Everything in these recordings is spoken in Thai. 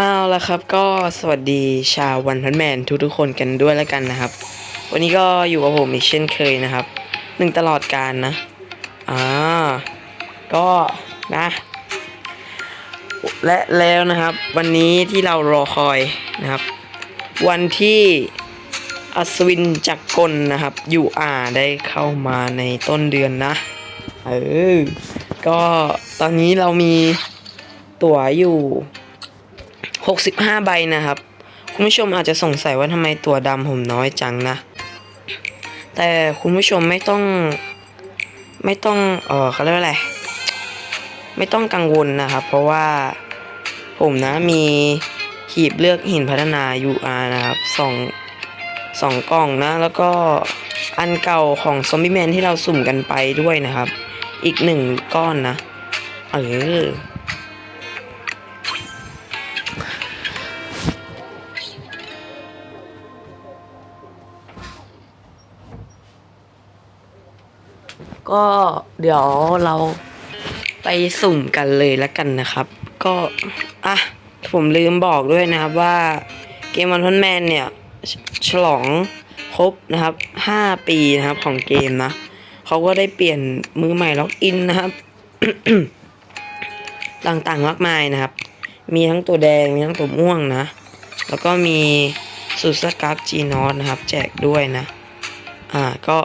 เอาละครับก็สวัสดีชาววันพันแมนทุกๆคนกันด้วยแล้วกันนะครับ วันนี้ก็อยู่กับผมอีกเช่นเคยนะครับหนึ่งตลอดการนะอ่าก็นะ และแล้วนะครับ วันนี้ที่เรารอคอยนะครับ วันที่อัศวินจักรกลนะครับยูอาได้เข้ามาในต้นเดือนนะเออก็ตอนนี้เรามีตั๋วอยู่ 65 ใบนะครับ คุณผู้ชมอาจจะสงสัยว่าทำไมตัวดำผมน้อยจังนะ แต่คุณผู้ชมไม่ต้อง ไม่ต้องเออเขาเรียกว่าอะไร ไม่ต้องกังวลนะครับ เพราะว่าผมนะมีหีบเลือกหินพัฒนา UR นะครับสองสองกล่องนะ แล้วก็อันเก่าของซอมบี้แมนที่เราสุ่มกันไปด้วยนะครับ อีกหนึ่งก้อนนะ เออ ก็เดี๋ยวเราไปสุ่มกันเลยแล้วกันนะครับ ก็อะผมลืมบอกด้วยนะครับว่าเกมวันพันแมนเนี่ย ฉลองครบนะครับ 5 ปีนะครับของเกมนะเขาก็ได้เปลี่ยนมือใหม่ล็อกอินนะครับ ต่างๆมากมายนะครับ มีทั้งตัวแดงมีทั้งตัวม่วงนะ แล้วก็มีสุดสกักจีนอสนะครับ แจกด้วยนะ อ่าก็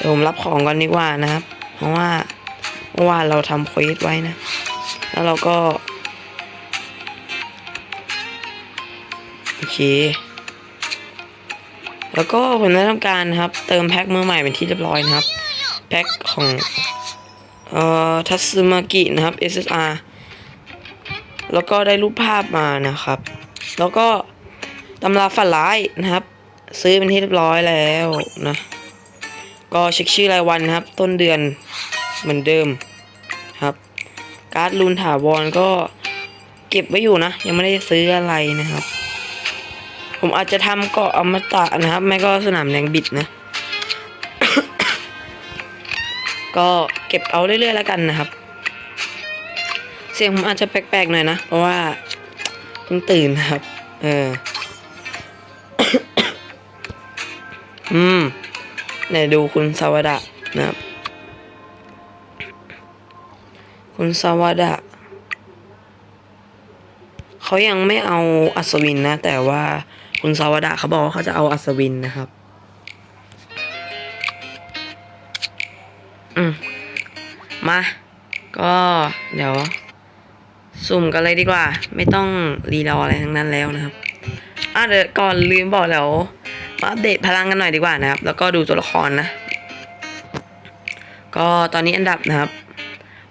ดี๋ยวผมรับของก่อนดีกว่านะครับ เพราะว่าเมื่อวานเราทำเควสไว้นะ แล้วเราก็โอเค แล้วก็ผมได้ทำการนะครับ เติมแพ็คมือใหม่เป็นที่เรียบร้อยนะครับ แพ็คของเอ่อทัตสึมากินะครับ SSR แล้วก็ได้รูปภาพมานะครับ แล้วก็ตำราฝันร้ายนะครับ ซื้อเป็นที่เรียบร้อยแล้วนะ ก็เช็คชื่อรายวันนะครับ ต้นเดือนเหมือนเดิมครับ การ์ดลูนถาวรก็เก็บไว้อยู่นะ ยังไม่ได้ซื้ออะไรนะครับ ผมอาจจะทำเกาะอมตะนะครับ ไม่ก็สนามแดงบิดนะ ก็เก็บเอาเรื่อยๆแล้วกันนะครับ เสียงผมอาจจะแปลกๆหน่อยนะ เพราะว่าเพิ่งตื่นนะครับ เออ อืม ไหนดูคุณสวัสดะนะครับ คุณสวัสดะเขายังไม่เอาอัศวินนะ แต่ว่าคุณสวัสดะเขาบอกว่าเขาจะเอาอัศวินนะครับ อืมมา ก็เดี๋ยวสุ่มกันเลยดีกว่า ไม่ต้องรีรออะไรทั้งนั้นแล้วนะครับอะเดี๋ยวก่อนลืมบอกเดี๋ยว อัปเดตพลังกันหน่อยดีกว่านะครับ แล้วก็ดูตัวละครนะ ก็ตอนนี้อันดับนะครับ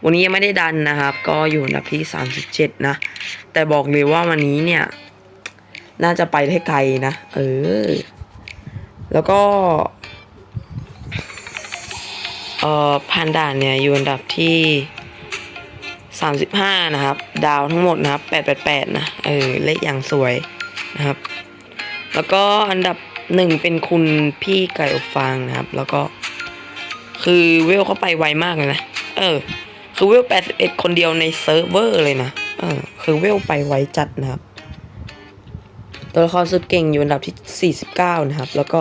วันนี้ยังไม่ได้ดันนะครับ ก็อยู่อันดับที่ 37 นะ แต่บอกเลยว่าวันนี้เนี่ย น่าจะไปได้ไกลนะ เออ แล้วก็เอ่อพันด่านเนี่ยอยู่อันดับที่ 35 นะครับ ดาวทั้งหมดนะครับ 888 นะ เออ เลขอย่างสวยนะครับ แล้วก็อันดับ หนึ่งเป็นคุณพี่ไก่อบฟางนะครับ แล้วก็ คือเวลเขาไปไวมากเลยนะ เออ คือเวล81คนเดียวในเซิร์ฟเวอร์เลยนะเออคือเวลไปไวจัดนะครับ ตัวละครสุดเก่งอยู่อันดับที่ 49 นะครับ แล้วก็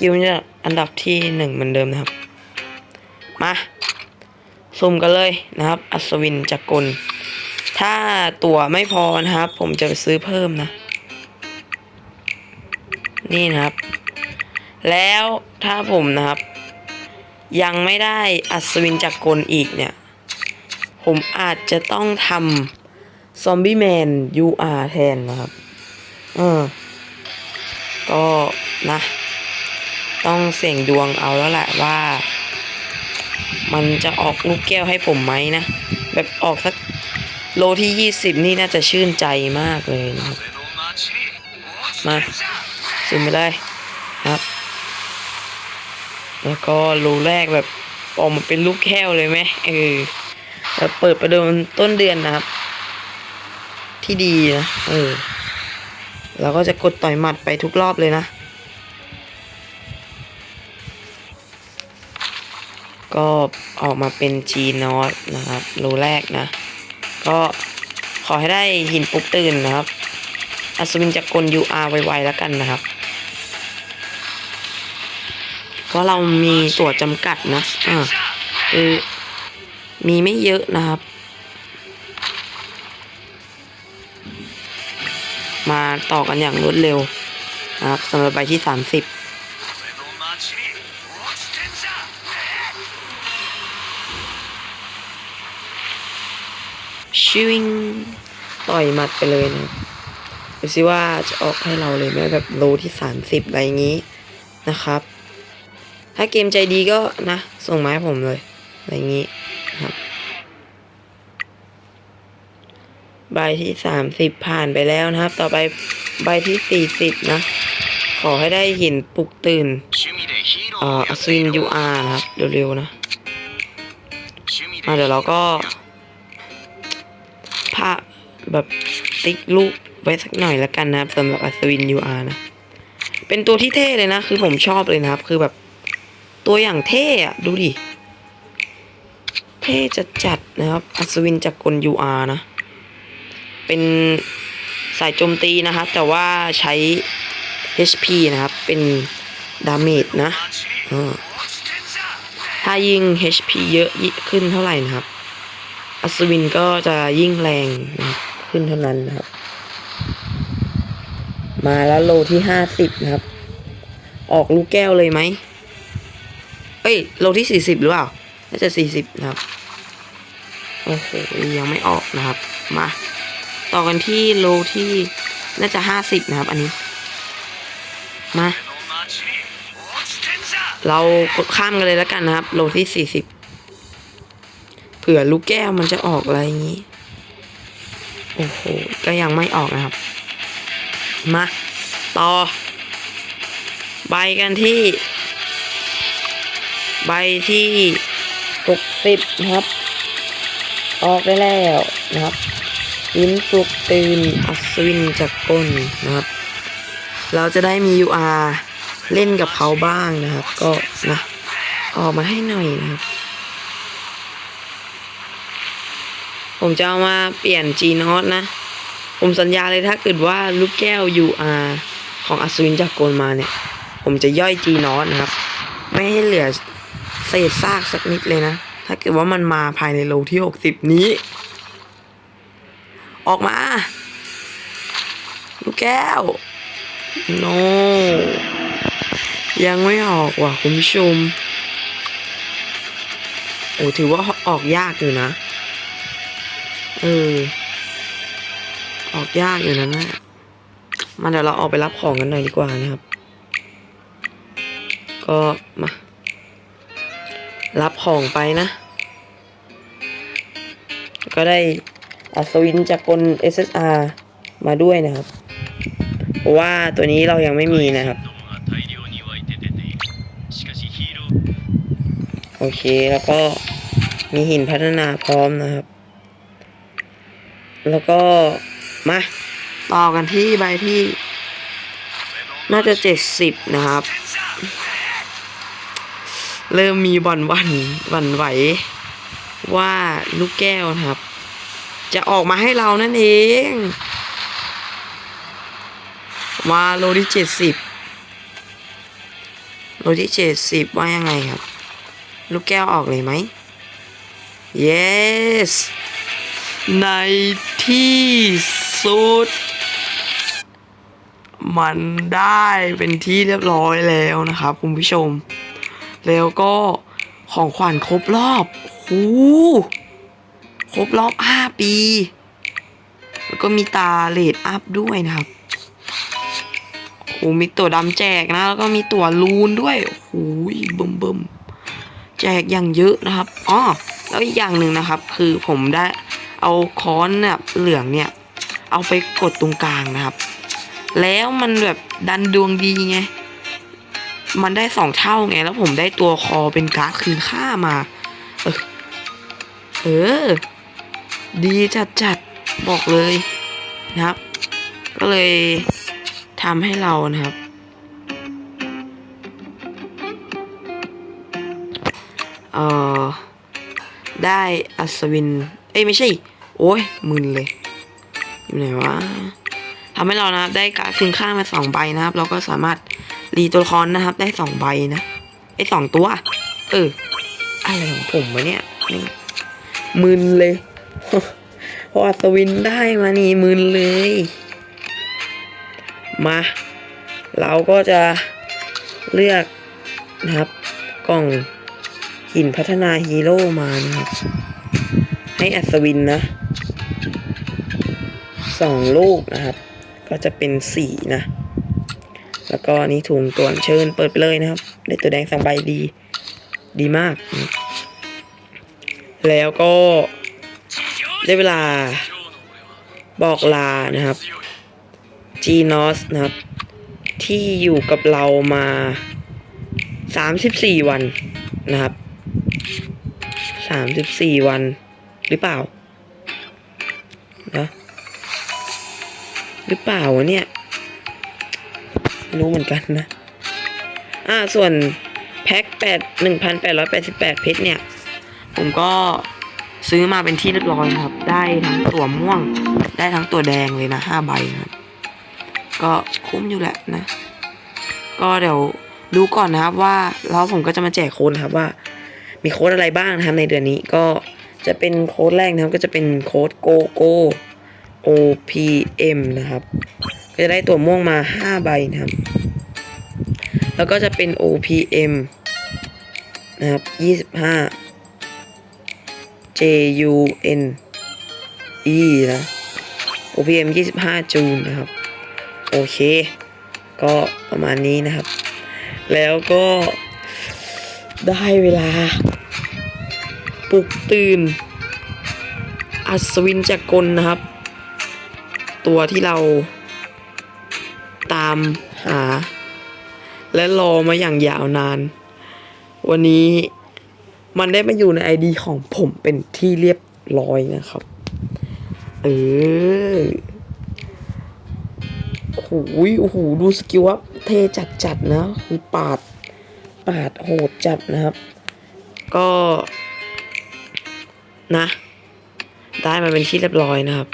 กิลเนี่ยอันดับที่หนึ่งเหมือนเดิมนะครับ มาสุ่มกันเลยนะครับ อัศวินจักรกล ถ้าตั๋วไม่พอนะครับ ผมจะไปซื้อเพิ่มนะ นี่นะครับ แล้วถ้าผมนะครับ ยังไม่ได้อัศวินจักรกลอีกเนี่ย ผมอาจจะต้องทำซอมบี้แมน UR แทนนะครับ เออ ก็นะ ต้องเสี่ยงดวงเอาแล้วแหละว่า มันจะออกลูกแก้วให้ผมไหมนะ แบบออกสักโลที่ 20 นี่น่าจะชื่นใจมากเลยนะครับ มา ซึมไปเลยครับ แล้วก็รูแรกแบบออกมาเป็นลูกแก้วเลยไหมเออแล้วเปิดประเดิมต้นเดือนนะครับ ที่ดีนะเออเราก็จะกดต่อยหมัดไปทุกรอบเลยนะ ก็ออกมาเป็น G นอตนะครับรูแรกนะ ก็ขอให้ได้หินปุกตื่นนะครับ อัศวินจักรกล UR ไวๆแล้วกันนะครับ ราะเรามีตัวจำกัดนะอ่าคือมีไม่เยอะนะครับ มาต่อกันอย่างรวดเร็วนะครับสำหรับใบที่สามสิบชิวิงต่อยหมัดไปเลยนะดูซิว่าจะออกให้เราเลยไหมแบบโลที่สามสิบอะไรอย่างนี้นะครับ ถ้าเกมใจดีก็นะ ส่งมาให้ผมเลย อะไรอย่างนี้ครับ ใบที่สามสิบผ่านไปแล้วนะครับ ต่อไปใบที่สี่สิบนะ ขอให้ได้หินปลุกตื่นอ่ออสวินยูอาร์นะครับ เร็วๆนะมาเดี๋ยวเราก็พาแบบติ๊กลูกไว้สักหน่อยแล้วกันนะครับสำหรับอัศวินยูอาร์นะ เป็นตัวที่เท่เลยนะ คือผมชอบเลยนะครับ คือแบบ ตัวอย่างเท่อะดูดิ เท่จะจัดนะครับ อัศวินจากกล UR นะ เป็นสายโจมตีนะครับ แต่ว่าใช้ HP นะครับ เป็นดาเมจนะถ้ายิง HP เยอะขึ้นเท่าไหร่นะครับ อัศวินก็จะยิ่งแรงขึ้นเท่านั้นนะครับ มาแล้วโลที่ห้าสิบนะครับ ออกลูกแก้วเลยไหม เอ้ยลที่สี่สิบหรือเปล่า น่าจะสี่สิบนะครับ โอ้โห ยังไม่ออกนะครับ มา ต่อกันที่โลที่น่าจะห้าสิบนะครับ อันนี้ มา เรากดข้ามกันเลยแล้วกันนะครับ โลที่สี่สิบเผื่อลูกแก้วมันจะออกอะไรอย่างนี้ โอ้โห ก็ยังไม่ออกนะครับ มา ต่อ ไปกันที่ ใบที่หกสิบนะครับ ออกได้แล้วนะครับยิ้มปลุกตื่นอัศวินจากกลนะครับ เราจะได้มี UR เล่นกับเขาบ้างนะครับ ก็นะออกมาให้หน่อยนะครับ ผมจะเอามาเปลี่ยน G n o t นะ ผมสัญญาเลยถ้าเกิดว่าลูกแก้ว UR ของอัศวินจากรกลมาเนี่ย ผมจะย่อย G n o t นะครับ ไม่ให้เหลือ เศษซากสักนิดเลยนะ ถ้าเกิดว่ามันมาภายในโลที่60นี้ ออกมา ลูกแก้ว no ยังไม่ออกว่ะคุณผู้ชม โอ้ถือว่าออกยากอยู่นะ เออ ออกยากอยู่นะเนี่มาเดี๋ยวเราออกไปรับของกันหน่อยดีกว่านะครับ ก็มา รับของไปนะ ก็ได้อัศวินจากกล SSR มาด้วยนะครับเพราะว่าตัวนี้เรายังไม่มีนะครับ โอเคแล้วก็มีหินพัฒนาพร้อมนะครับ แล้วก็มาต่อกันที่ใบที่ น่าจะเจ็ดสิบนะครับ เริ่มมีบ่นวันวันไหว ว่าลูกแก้วนะครับ จะออกมาให้เรานั่นเอง มาโลที่เจ็ดสิบโลที่เจ็ดสิบว่ายังไงครับ ลูกแก้วออกเลยไหม yes ในที่สุด มันได้เป็นที่เรียบร้อยแล้วนะครับคุณผู้ชม แล้วก็ของขวัญครบรอบโหูครบรอบ 5 ปี แล้วก็มีตาเลดอัพด้วยนะครับโอ้มีตัวดำแจกนะ แล้วก็มีตัวลูนด้วยโอ้โหเบิ่มบิ่มแจกอย่างเยอะนะครับอ๋อแล้วอีกอย่างหนึ่งนะครับ คือผมได้เอาค้อนเนี่ยเหลืองเนี่ย เอาไปกดตรงกลางนะครับ แล้วมันแบบดันดวงดีไง มันได้สองเท่าไง แล้วผมได้ตัวคอเป็นการ์ดคืนค่ามาเออเออ ดีจัดจัดบอกเลยนะครับ ก็เลยทำให้เรานะครับ เอ่อ ได้อัศวิน เอ้ย ไม่ใช่ โอ้ยมึนเลย อยู่ไหนวะทำให้เรานะครับ ได้การ์ดคืนค่ามาสองใบนะครับ เราก็สามารถ รีตัวละครนะครับ ได้สองใบนะไอ้สองตัว เออ อะไรของผมวะเนี่ยมึนเลยพออัศวินได้มานี่มึนเลย มา เราก็จะเลือกนะครับ กล่องหินพัฒนาฮีโร่มานะครับ ให้อัศวินนะสองลูกนะครับ ก็จะเป็นสี่นะ แล้วก็นนี้ถุงตัวเชิญเปิดไปเลยนะครับ ได้ตัวแดงสองใบดี ดีมาก แล้วก็ได้เวลาบอกลานะครับจีนอสนะครับ ที่อยู่กับเรามา 34 วันนะครับ 34 วันหรือเปล่านะหรือเปล่าเนี่ย รู้เหมือนกันนะ อ่าส่วนแพ็คแปดหนึ่งพันแปดร้อยแปดสิบแปดเพชรเนี่ย ผมก็ซื้อมาเป็นที่เรียบร้อยครับ ได้ทั้งตัวม่วง ได้ทั้งตัวแดงเลยนะห้าใบครับ ก็คุ้มอยู่แหละนะ ก็เดี๋ยวดูก่อนนะครับว่าแล้วผมก็จะมาแจกโค้ดครับว่า มีโค้ดอะไรบ้างนะครับในเดือนนี้ก็จะเป็นโค้ดแรกนะครับก็จะเป็นโค้ดโกโก้ OPM นะครับ ก็จะได้ตัวม่วงมา 5 ใบนะครับ แล้วก็จะเป็น OPM นะครับ25 JUN E นะ OPM 25 จูนนะครับ โอเค ก็ประมาณนี้นะครับ แล้วก็ได้เวลา ปลุกตื่น อัศวินจักรกลนะครับ ตัวที่เราามหา และรอมาอย่างยาวนาน วันนี้มันได้มาอยู่ในไอดีของผมเป็นที่เรียบร้อยนะครับ เออโอ้โหโอ้โหดูสกิลว่าเทจัดจัดนะ คือปาด ปาดโหดจัดนะครับ ก็นะ ได้มาเป็นที่เรียบร้อยนะครับ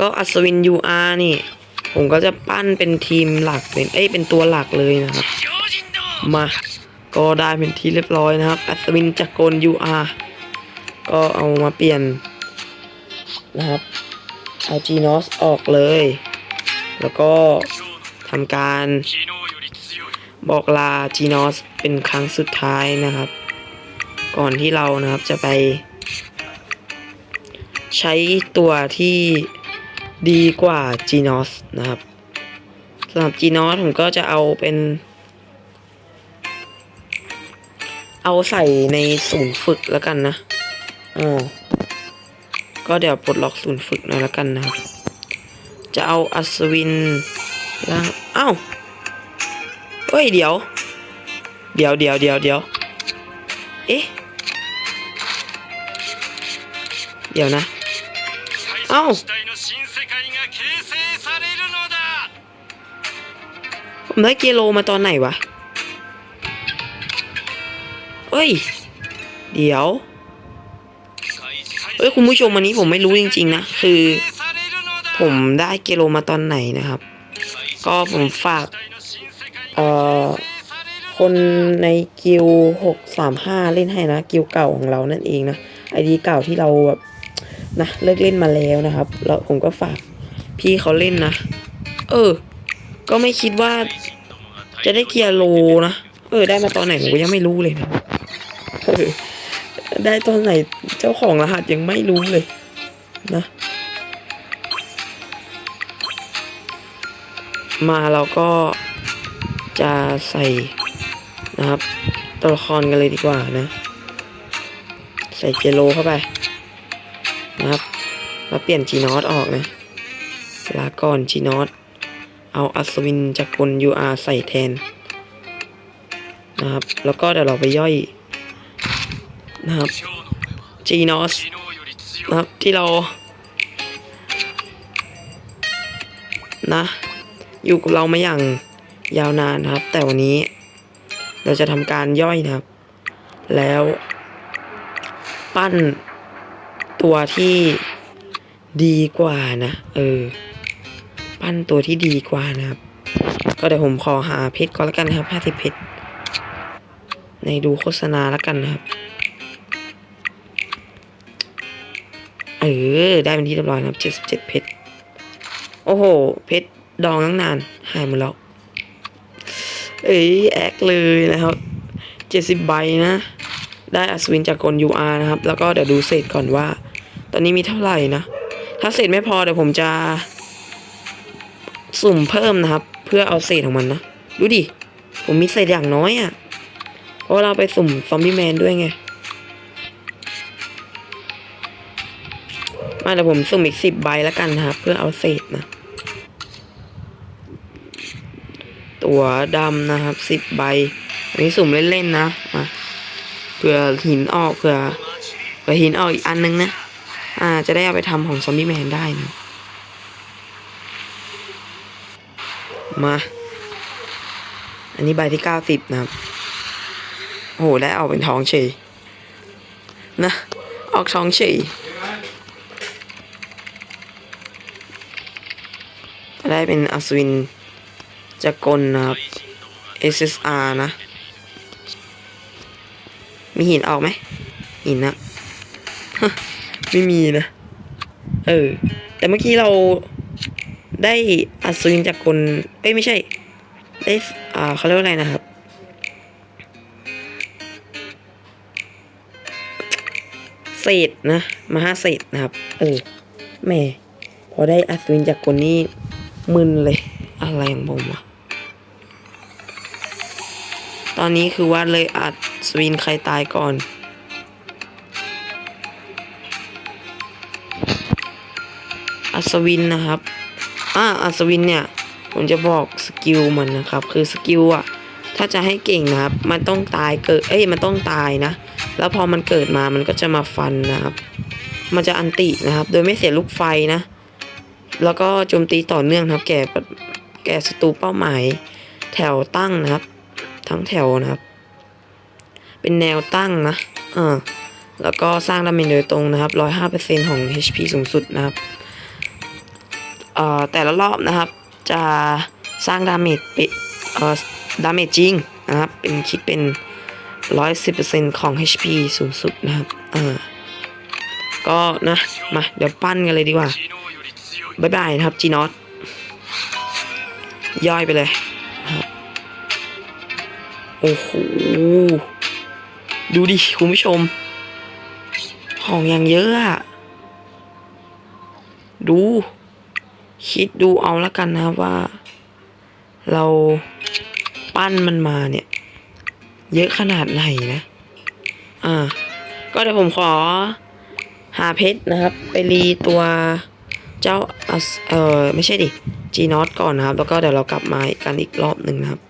ก็อัศวินยู UR นี่ ผมก็จะปั้นเป็นทีมหลักเป็นเอ้ยเป็นตัวหลักเลยนะครับ มาก็ได้เป็นที่เรียบร้อยนะครับ อัศวินจักรกลยู UR ก็เอามาเปลี่ยนนะครับเอาจีนอสออกเลย แล้วก็ทำการบอกลาจีนอสเป็นครั้งสุดท้ายนะครับ ก่อนที่เรานะครับจะไป ใช้ตัวที่ ดีกว่า g ีนอสนะครับสำหรับ g ีนอสผมก็จะเอาเป็น เอาใส่ในศูนย์ฝึกแล้วกันนะอ๋อก็เดี๋ยวปลดล็อกศูนย์ฝึกหน่อยแล้วกันนะครับ จะเอาอัศวินแล้วอ้าวเฮ้ยเดี๋ยว เดี๋ยวเดี๋ยวเดี๋ยวเดี๋ยวเอ๊ะเดี๋ยวนะ เอ้า ผมได้เกโลมาตอนไหนวะ เอ้ย เดี๋ยวเอ้ยคุณผู้ชมวันนี้ผมไม่รู้จริง ๆ นะ คือ ผมได้เกโลมาตอนไหนนะครับ ก็ผมฝากเอ่อคนในกิวหกสามห้าเล่นให้นะ กิวเก่าของเรานั่นเองนะไอดีเก่าที่เราแบบนะเลิกเล่นมาแล้วนะครับ แล้วผมก็ฝากพี่เขาเล่นนะ เออ ก็ไม่คิดว่า จะได้เกียร์โลนะ เออ ได้มาตอนไหนผมก็ยังไม่รู้เลยนะเออได้ตอนไหนเจ้าของรหัสยังไม่รู้เลย นะมาเราก็จะใส่นะครับตัวละครกันเลยดีกว่านะ ใส่เจโลเข้าไปนะครับมาเปลี่ยนจีนอตออกนะลาก่อนจีนอต เอาอัศวินจากกล UR ใส่แทนนะครับ แล้วก็เดี๋ยวเราไปย่อยนะครับจีนอสนะครับที่เรา นะ อยู่กับเรามาอย่างยาวนานนะครับ แต่วันนี้เราจะทำการย่อยนะครับ แล้ว ปั้นตัวที่ดีกว่านะ เออ ปั้นตัวที่ดีกว่านะครับ ก็เดี๋ยวผมขอหาเพชรก่อนแล้วกันนะครับห้าสิบเพชร ในดูโฆษณาแล้วกันนะครับ เออ ได้เป็นที่เรียบร้อยนะครับเจ็ดสิบเจ็ดเพชร โอ้โห เพชรดองตั้งนาน หายหมดแล้ว เอ้ยแอคเลยนะครับเจ็ดสิบใบนะ ได้อัศวินจากกล UR นะครับ แล้วก็เดี๋ยวดูเศษก่อนว่า ตอนนี้มีเท่าไหร่นะ ถ้าเศษไม่พอเดี๋ยวผมจะ สุ่มเพิ่มนะครับ เพื่อเอาเศษของมันนะ ดูดิ ผมมีเศษอย่างน้อยอะ่ะ เพราะเราไปสุ่มซอมบี้แมนด้วยไง มาเดี๋ยวผมสุ่มอีกสิบใบแล้วกันนะครับ เพื่อเอาเศษนะ ตัวดำนะครับสิบใบ อันนี้สุ่มเล่นๆนะ มาเผื่อหินออกเผื่อเผื่อหินออกอีกอันนึงนะ อ่า จะได้เอาไปทำของซอมบี้แมนได้นะ มา อันนี้ใบที่เก้าสิบนะครับ โอ้โหได้ออกเป็นท้องเฉยนะ ออกท้องเฉยได้เป็นอัศวินจักรนะครับ SSR นะ มีหินออกไหม หินนะ ไม่มีนะ เออ แต่เมื่อกี้เรา ได้อัศวินจากคนเอ้ยไม่ใช่ ได้อ่าเขาเรียกว่าอะไรนะครับ เศษนะมหาเศษนะครับ เออแม่พอได้อัศวินจากคนนี้มึนเลย อะไรของผมวะตอนนี้คือว่าเลยอัศวินใครตายก่อน อัศวินนะครับ อ่าอัศวินเนี่ย ผมจะบอกสกิลมันนะครับ คือสกิลอะถ้าจะให้เก่งนะครับ มันต้องตายเกิด เอ้ย มันต้องตายนะ แล้วพอมันเกิดมา มันก็จะมาฟันนะครับ มันจะอันตินะครับ โดยไม่เสียลูกไฟนะ แล้วก็โจมตีต่อเนื่องนะครับ แก่แก่ศัตรูเป้าหมาย แถวตั้งนะครับ ทั้งแถวนะครับ เป็นแนวตั้งนะอ่าแล้วก็สร้างดาเมจโดยตรงนะครับ 105%ของ HP สูงสุดนะครับ แต่ละรอบนะครับ จะสร้างดาเมจเป็ดาเมจจริงนะครับ เป็นคิดเป็น 110%ของ HP สูงสุดนะครับก็นะ มา เดี๋ยวปั้นกันเลยดีกว่าบายบายนะครับจีนอตย่อยไปเลยครับโอ้โหดูดิ คุณผู้ชม ของอย่างเยอะอะดู คิดดูเอาละกันนะว่า เราปั้นมันมาเนี่ย เยอะขนาดไหนนะ อ่า ก็เดี๋ยวผมขอ หาเพชรนะครับ ไปรีตัวเจ้าเออไม่ใช่ดิจีนอตก่อนนะครับ แล้วก็เดี๋ยวเรากลับมากันอีกรอบหนึ่งนะครับ